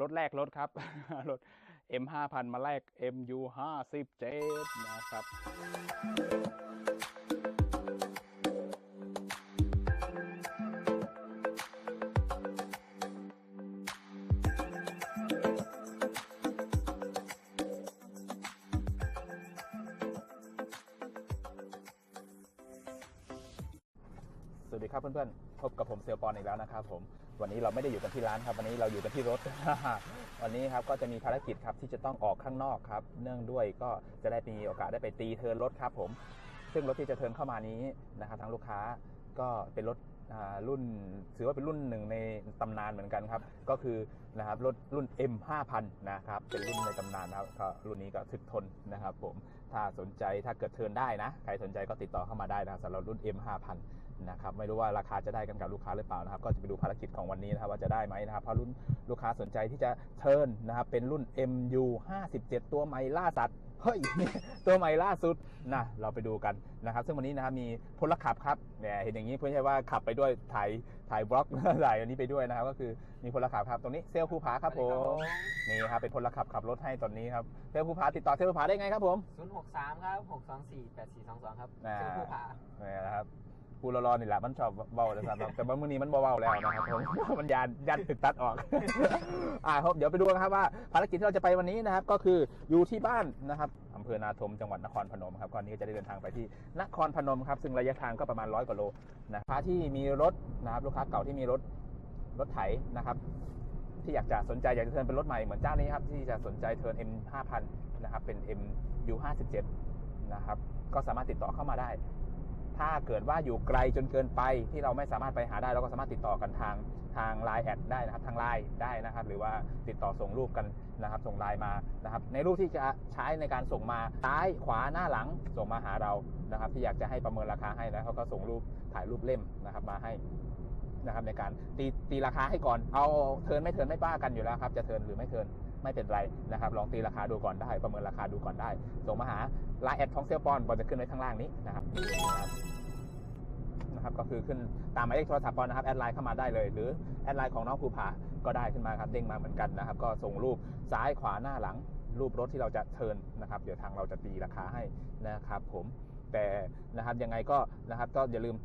รถแรกรถครับ รถ M5000 มาแลก MU57 นะครับ สวัสดีครับเพื่อนๆ พบกับผมเซลปอนอีกแล้วนะครับผม วันนี้เราไม่ได้อยู่กันที่ร้านครับ วันนี้เราอยู่กันที่รถ วันนี้ครับก็จะมีภารกิจครับที่จะต้องออกข้างนอกครับ เนื่องด้วยก็จะได้มีโอกาสได้ไปตีเทินรถครับผม ซึ่งรถที่จะเทินเข้ามานี้นะครับทางลูกค้าก็เป็นรถรุ่นถือว่าเป็นรุ่นหนึ่งในตำนานเหมือนกันครับ ก็คือนะครับรถรุ่น M5000 นะครับ เป็นรุ่นในตำนานนะครับรุ่นนี้ก็ถึกทนนะครับผมถ้าสนใจถ้าเกิดเทินได้นะ ใครสนใจก็ติดต่อเข้ามาได้นะสำหรับรุ่น M5000 นะครับไม่รู้ว่าราคาจะได้กันกับลูกค้าหรือเปล่านะครับ ก็จะไปดูภารกิจของวันนี้นะครับว่าจะได้ไหมนะครับเพราะรุ่นลูกค้าสนใจที่จะเทิร์นนะครับเป็นรุ่น MU 57 ตัวใหม่ล่าสัตว์เฮ้ยตัวใหม่ล่าสุดนะเราไปดูกันนะครับ ซึ่งวันนี้นะครับมีพลขับครับเนี่ยเห็นอย่างนี้ไม่ใช่ว่าขับไปด้วยถ่ายถ่ายบล็อกถ่ายอันนี้ไปด้วยนะครับ ก็คือมีพลขับครับตรงนี้เซลลภูผาครับผมนี่ครับเป็นพลขับขับรถให้ตอนนี้ครับเซลลภูผาติดต่อเซลลภูผาได้ไงครับผมศูนย์หกสามครับหกสองสี่แปดสี่สองสองครับอ่าชื่อผู้ผานี่นะครับ ผู้รอๆนี่แหละมันชอบเบาเลยครับแต่ว่ามื้อนี้มันเบาๆแล้วนะครับผม มันยานยันถึกตัดออก อ่าครับเดี๋ยวไปดูกันครับว่าภารกิจที่เราจะไปวันนี้นะครับ ก็คืออยู่ที่บ้านนะครับอำเภอนาทมจังหวัดนครพนมครับก่อนนี้ก็จะได้เดินทางไปที่นครพนมครับ ซึ่งระยะทางก็ประมาณร้อยกว่าโลนะลูกค้าที่มีรถนะครับลูกค้าเก่าที่มีรถรถไถนะครับที่อยากจะสนใจอยากจะเทิร์นเป็นรถใหม่เหมือนเจ้านี้ครับที่จะสนใจเทิร์น M 5000นะครับเป็น M U 57นะครับก็สามารถติดต่อเข้ามาได้ ถ้าเกิดว่าอยู่ไกลจนเกินไปที่เราไม่สามารถไปหาได้เราก็สามารถติดต่อกันทางทางไลน์แอดได้นะครับทางไลน์ได้นะครับ หรือว่าติดต่อส่งรูปกันนะครับ ส่งไลน์มานะครับ ในรูปที่จะใช้ในการส่งมาซ้ายขวาหน้าหลังส่งมาหาเรานะครับ ที่อยากจะให้ประเมินราคาให้นะเขาก็ส่งรูปถ่ายรูปเล่มนะครับมาให้นะครับในการตีตีราคาให้ก่อนเอาเทินไม่เทินไม่ป้ากันอยู่แล้วครับ จะเทินหรือไม่เทิน ไม่เป็นไรนะครับลองตีราคาดูก่อนได้ ประเมินราคาดูก่อนได้ ส่งมาหาไลน์แอดของเซลปอนบอลจะขึ้นไว้ข้างล่างนี้นะครับนะครับก็คือขึ้นตามหมายเลขโทรศัพท์ปอนนะครับแอดไลน์เข้ามาได้เลย หรือแอดไลน์ของน้องภูผาก็ได้ขึ้นมาครับเด้งมาเหมือนกันนะครับก็ส่งรูปซ้ายขวาหน้าหลัง รูปรถที่เราจะเทิร์นะครับ เดี๋ยวทางเราจะตีราคาให้นะครับผมแต่นะครับยังไงก็นะครับก็อย่าลืม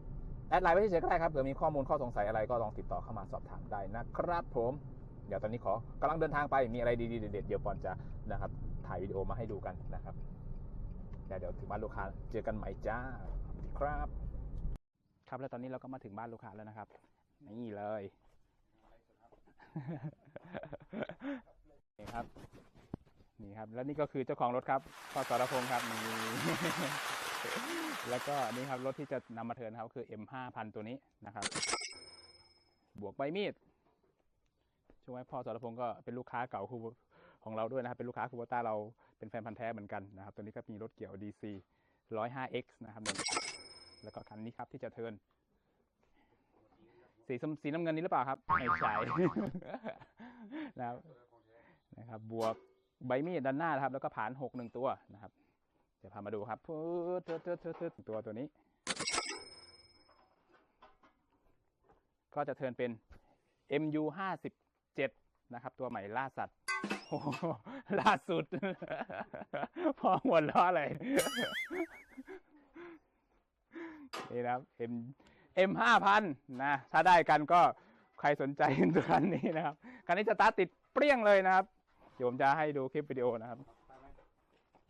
แอดไลน์ไว้เฉยๆก็ได้ครับเผื่อมีข้อมูลข้อสงสัยอะไรก็ลองติดต่อเข้ามาสอบถามได้นะครับผม ดี๋ยวตอนนี้ขอกำลังเดินทางไปมีอะไรดีๆเด็ดๆเดี๋ยวปอนจะนะครับถ่ายวิดีโอมาให้ดูกันนะครับเดี๋ยวถึงบ้านลูกค้าเจอกันใหม่จ้าครับ ครับแล้วตอนนี้เราก็มาถึงบ้านลูกค้าแล้วนะครับ นี่เลยนี่ครับ นี่ครับ แล้วนี่ก็คือเจ้าของรถครับพ่อสรพงศ์ครับนี่แล้วก็นี่ครับรถที่จะนำมาเทินครับคือ M5000 ตัวนี้นะครับ บวกใบมีด ช่วงไว้พ่อสรพงศ์ก็เป็นลูกค้าเก่าคูของเราด้วยนะครับ เป็นลูกค้าคูโบต้าเราเป็นแฟนพันธ์แท้เหมือนกันนะครับ ตัวนี้ก็มีรถเกี่ยว DC 105X นะครับแล้วก็คันนี้ครับที่จะเทินสีสีน้ำเงินนี้หรือเปล่าครับไม่ใช่นะครับนะครับ บวกใบมีดด้านหน้านะครับ แล้วก็ผานหกหนึ่งตัวนะครับเดี๋ยวพามาดูครับตัวตัวนี้ ก็จะเทินเป็น MU ห้าสิบ เจ็ดนะครับ ตัวใหม่ล่าสัตว์โอ้โหล่าสุด พอหัวล้อเลยนี่นะครับ M M ห้าพันนะ ถ้าได้กันก็ใครสนใจตัวคันนี้นะครับคันนี้จะตาร์ติดเปรี้ยงเลยนะครับ เดี๋ยวผมจะให้ดูคลิปวิดีโอนะครับ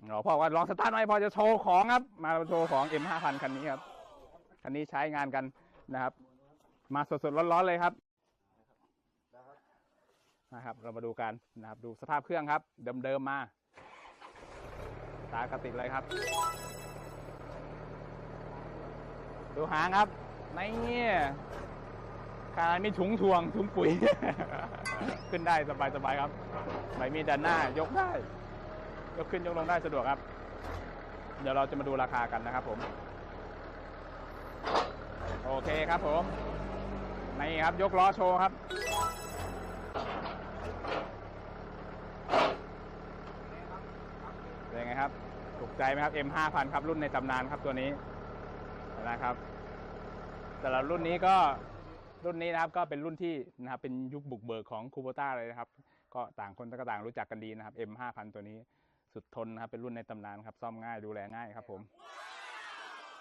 อ๋อพ่อว่าลองสตาร์ทหน่อยพอจะโชว์ของครับ มาโชว์ของ M ห้าพันคันนี้ครับ คันนี้ใช้งานกันนะครับ มาสดๆร้อนๆเลยครับ นะครับ เรามาดูกันนะครับดูสภาพเครื่องครับเดิมๆมา ตากระติดเลยครับ ดูหางครับในนี่การมีถุงทวงถุงปุ๋ย ขึ้นได้สบายๆครับใบมีดด้านหน้ายกได้ยกขึ้นยกลงได้สะดวกครับ เดี๋ยวเราจะมาดูราคากันนะครับผม โอเคครับผม นี่ครับยกล้อโชว์ครับ เป็นไงครับ ถู กใจไหมครับ M5000 ครับรุ่นในตำนานครับตัวนี้นะครับแต่ละรุ่นนี้ก็รุ่นนี้นะครับก็เป็นรุ่นที่นะครับเป็นยุคบุกเบิกของคูโบต้าเลยนะครับ ก็ต่างคนก็ต่างรู้จักกันดีนะครับ M 5 0 0 0ตัวนี้สุดทนนะครับเป็นรุ่นในตำนานครับซ่อมง่ายดูแลง่ายครับ ผม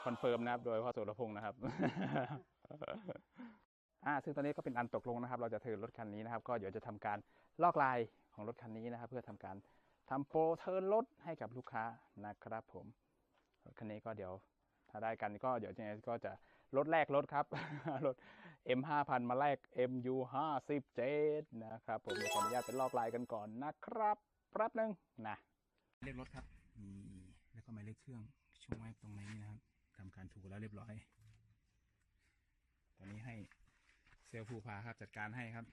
คอนเฟิร์มนะครับ โดยพ่อสุรพงศ์นะครับอ่าซึ่งตอนนี้ก็เป็นอันตกลงนะครับ เราจะเทิร์นรถคันนี้นะครับ ก็เดี๋ยวจะทำการลอกลายของรถคันนี้นะครับ เพื่อทำการ ทำโปรเทิร์นรถให้กับลูกค้านะครับผมรถคันนี้ก็เดี๋ยวถ้าได้กันก็เดี๋ยวยังไงก็จะลดแลกรถครับรถ M 5 0 0 0มาแลก MU 5 7นะครับผมขออนุญาตเป็นลอกลายกันก่อนนะครับแป๊บนึงนะเลขรถครับนี่แล้วก็หมายเลขเครื่องช่วงไว้ตรงนี้นะครับทำการถูกแล้วเรียบร้อย ตอนนี้ให้เซลล์ภูพาครับจัดการให้ครับ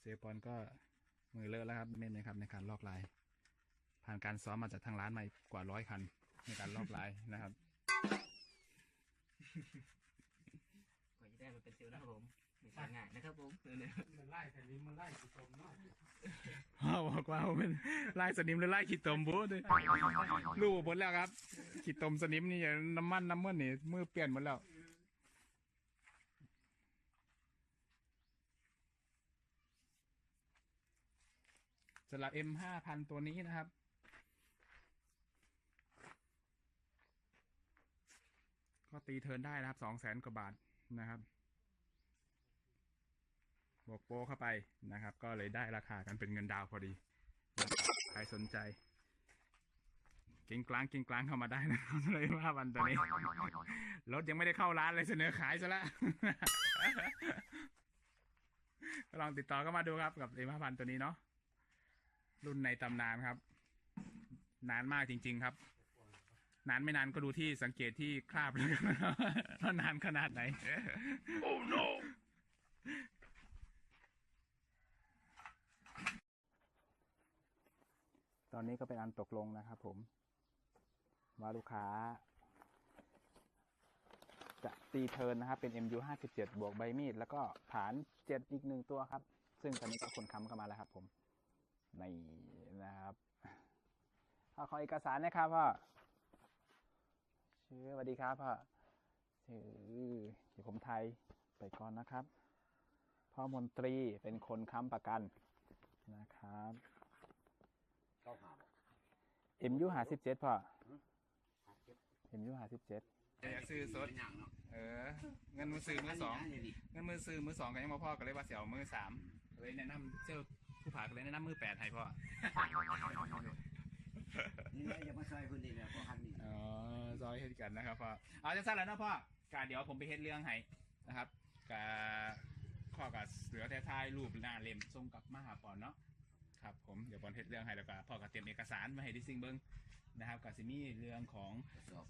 เซลล์ปอนก็ มือเลอะแล้วครับเม่นนะครับในการลอกลาย ผ่านการซ้อมมาจากทางร้านมากว่าร้อยคันในการลอกลายนะครับกว่าจะได้มาเป็นซิลนะครับผมไม่ใช่ง่ายนะครับผมเนี่ยมันไล่แต่ลิ้นมันไล่กี่ตมเนาะพ่อบอกว่าเป็นลายสนิมหรือลายขีดตมบูด้วยรู้หมดแล้วครับขีดตมสนิมนี่อย่าน้ำมันน้ำมันนี่มือเปลี่ยนหมดแล้ว สำหรับ M ห้าพันตัวนี้นะครับ ก็ตีเทินได้นะครับสองแสนกว่าบาทนะครับ บวกโปเข้าไปนะครับ ก็เลยได้ราคากันเป็นเงินดาวพอดีใครสนใจ เก่งกลางเก่งกลางเข้ามาได้นะครับเลยว่าวันตัวนี้ รถยังไม่ได้เข้าร้านเลยเสนอขายซะแล้วลองติดต่อเข้ามาดูครับกับเอ็มห้าพันตัวนี้เนาะ รุ่นในตำนานครับ นานมากจริง ๆ ครับ นานไม่นานก็ดูที่สังเกตที่คราบเลยครับว่านานขนาดไหน oh no ตอนนี้ก็เป็นอันตกลงนะครับผม ว่าลูกค้า จะตีเทิร์นนะครับ เป็น MU 57บวกใบมีด แล้วก็ฐาน 7 อีกหนึ่งตัวครับ ซึ่งตอนนี้ก็คนค้ำเข้ามาแล้วครับผม นี่นะครับพ่อขอเอกสารนะครับพ่อชื่อสวัสดีครับพ่อชื่อเดี๋ยวผมไทยไปก่อนนะครับ พ่อมนตรีเป็นคนค้ำประกันนะครับ MU 57พ่อ MU 57อยากซื้อสดเออ เงินมือซื้อมือสอง เงินมือซื้อมือสองก็ยังบ่พอก็เลยว่าเสียวมือสามเลยแนะนำเจ้า ผู้ผาก็เลยแนะนำมือแปดให้พ่อนี่แหละอย่ามาซอยคนนี้แหละเพราะคันนี้อ๋อซอยเฮ็ดกันนะครับพ่อเอาจังสั้นแล้วเนาะพ่อกาเดี๋ยวผมไปเฮ็ดเรื่องให้นะครับกาข้อกับเหลือแต่ท้ายรูปหน้าเล่มส่งกลับมาหาปอนเนาะครับผมเดี๋ยวปอนเฮ็ดเรื่องให้แล้วก็พ่อก็เตรียมเอกสารมาให้ดิซิงเบิ้งนะครับกับซิมีเรื่องของสอบ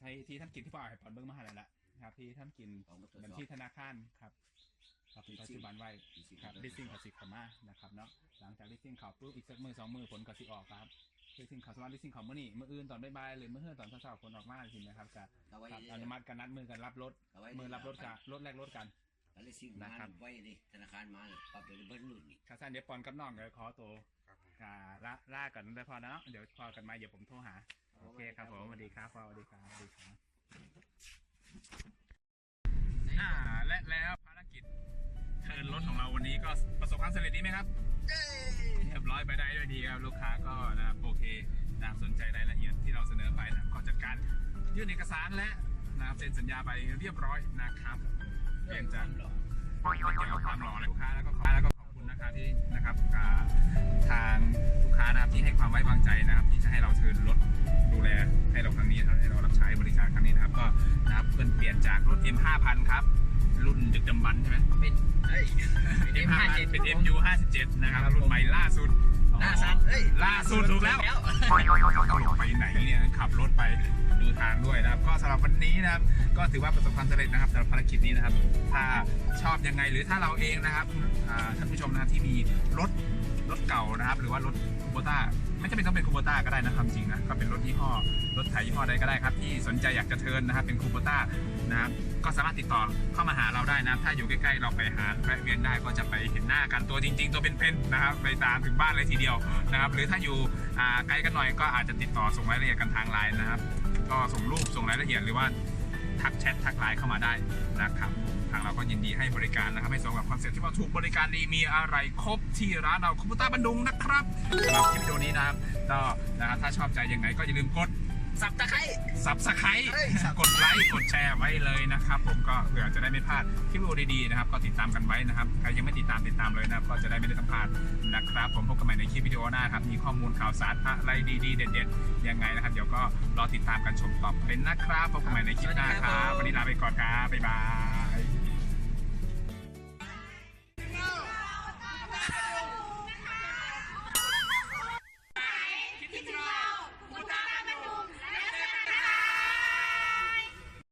ที่ที่ท่านกินที่พ่อให้ปอนเบิ้งมาให้แล้วล่ะครับที่ท่านกินของมาตรวจบัญสอบชีธนาคารครับ ครับปัจจุบันไว้ครับลิสซิ่งกับสิเขามานะครับเนาะหลังจากลิสซิ่งเขาปุ๊บอีกสักมือสองมือผลก็สิออกครับลิสซิ่งเขาสามารถลิสซิ่งเขาเมื่อนี้เมื่ออื่นตอนบ่ายๆหรือเมื่อเฮือตอนเช้าๆผลออกมาสินะครับกับเอาไว้อนุมัติกันนัดมือกันรับรถเอาไว้มือรับรถกันรถแรกรถกันแล้วเลยสิมานะครับไว้ดิธนาคารมาเลยปรับเป็นเบิ้ลรุ่นนี่ข้าสั้นเดี๋ยวปอนกับน้องเดี๋ยวขอตัวกาละล่ากันได้พอนะเนาะเดี๋ยวพอกันมาเดี๋ยวผมโทรหาโอเคครับผมสวัสดีครับพ่อสวัสดีครับสวัสดีครับ นรถของเราวันนี้ก็ประสบความสำเร็จดีไหมครับเรียบร้อยไปได้ด้วยดีครับลูกค้าก็นะครับโอเคนะครับสนใจรายละเอียดที่เราเสนอไปนะครับก็จัดการยื่นเอกสารและนะครับเซ็นสัญญาไปเรียบร้อยนะครับเปลี่ยนจากไม่เกี่ยวกับความหล่อและลูกค้าแล้วก็ขอบแล้วก็ขอบคุณนะครับที่นะครับอ่าทางลูกค้านะครับที่ให้ความไว้วางใจนะครับ ที่จะให้เราเชิญรถดูแลให้เราครั้งนี้นะครับให้เรารับใช้บริการครั้งนี้นะครับก็นะครับเพิ่นเปลี่ยนจากรถ M 5 0 0 0ครับ รุ่นดึกดำบรรพ์ใช่ไหมเป็นเฮ้ย M 5 0 0เป็น MU 57นะครับ รุ่นใหม่ล่าสุดล่าสัตว์เฮ้ยล่าสุดถูกแล้วแล้ว ไปไหนเนี่ยขับรถไปดูทางด้วยนะครับ ก็สำหรับวันนี้นะครับ ก็ถือว่าประสบความสำเร็จนะครับสำหรับภารกิจนี้นะครับ ถ้าชอบยังไงหรือถ้าเราเองนะครับอ่าท่านผู้ชมนะครับที่มีรถรถเก่านะครับ หรือว่ารถคูโบต้าไม่จำเป็นต้องเป็นคูโบต้าก็ได้นะครับจริงนะก็เป็นรถยี่ห้อรถไถยี่ห้อใดก็ได้ครับ ที่สนใจอยากจะเทิร์นนะครับเป็นคูโบต้านะครับ ก็สามารถติดต่อเข้ามาหาเราได้นะ ถ้าอยู่ใกล้ๆเราไปหาแวะเวียนได้ก็จะไปเห็นหน้ากันตัวจริง ๆ ตัวเป็นๆนะครับไปตามถึงบ้านเลยทีเดียวนะครับ หรือถ้าอยู่อ่าไกลกันหน่อยก็อาจจะติดต่อส่งรายละเอียดกันทางไลน์นะครับ ก็ส่งรูปส่งรายละเอียดหรือว่าทักแชททักไลน์เข้ามาได้นะครับทางเราก็ยินดีให้บริการนะครับให้สมกับคอนเซ็ปต์ที่ว่าถูกบริการดีมีอะไรครบที่ร้านเราคอมพิวเตอร์บันดุงนะครับสำหรับคลิปวิดีโอนี้นะครับก็นะครับถ้าชอบใจยังไงก็อย่าลืมกด สับตะไคร้สับสไครเฮ้ยกดไลค์กดแชร์ไว้เลยนะครับ ผมก็เผื่อจะได้ไม่พลาดคลิปวิดีโอดีๆนะครับ ก็ติดตามกันไว้นะครับใครยังไม่ติดตามติดตามเลยนะครับ ก็จะได้ไม่ได้ต้องพลาดนะครับ ผมพบกันใหม่ในคลิปวิดีโอหน้าครับมีข้อมูลข่าวสารอะไรดีๆเด็ดๆยังไงนะครับเดี๋ยวก็รอติดตามกันชมต่อไปนะครับพบกันใหม่ในคลิปหน้าครับวันนี้ลาไปก่อนครับบ๊ายบาย